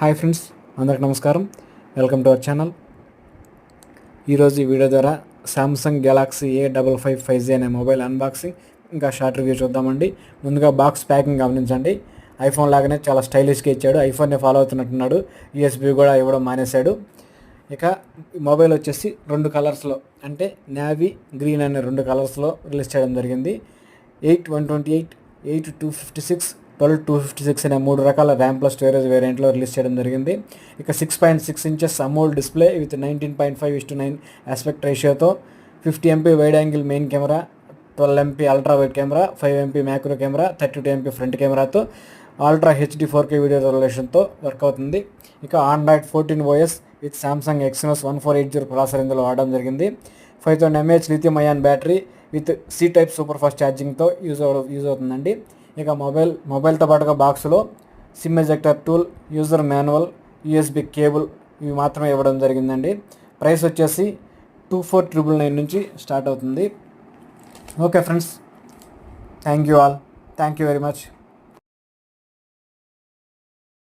Hi friends అందరికి నమస్కారం. Welcome to our channel. ఈరోజు ఈ వీడియో ద్వారా Samsung Galaxy A double five five G అనే మొబైల్ అన్బాక్సింగ్ ఇంకా షార్ట్ రివ్యూ చూద్దామండి. ముందుగా బాక్స్ ప్యాకింగ్ గమనించండి. ఐఫోన్ లాగానే చాలా స్టైలిష్గా ఇచ్చాడు. ఐఫోన్ని ఫాలో అవుతున్నట్టున్నాడు. యూఎస్బీ కూడా ఇవ్వడం మానేశాడు. ఇక మొబైల్ వచ్చేసి రెండు కలర్స్లో అంటే నావీ గ్రీన్ అనే రెండు కలర్స్లో రిలీజ్ చేయడం జరిగింది. Eight one twenty eight eight two fifty six twelve two fifty six అనే మూడు రకాల ర్యామ్ ప్లస్ స్టోరేజ్ వేరియంట్లో రిలీజ్ చేయడం జరిగింది. ఇక six point six inches AMOLED display with nineteen point five is to nine aspect రేషియోతో fifty MP wide angle main camera twelve MP ultra wide camera five MP macro camera thirty two MP front కెమెరాతో ultra HD four K video రెజల్యూషన్తో work అవుతుంది. ఇక Android fourteen OS with Samsung XMS one four eight zero processor ఇందులో వాడడం జరిగింది. Five thousand mAh lithium ion battery with C type super fast ఛార్జింగ్తో use అవ use అవుతుందండి. ఇక mobile మొబైల్తో పాటుగా బాక్స్లో SIM ejector tool user manual USB cable ఇవి మాత్రమే ఇవ్వడం జరిగిందండి. ప్రైస్ వచ్చేసి టూ ఫోర్ ట్రిపుల్ నైన్ నుంచి స్టార్ట్ అవుతుంది. Okay friends thank you all. Thank you very much.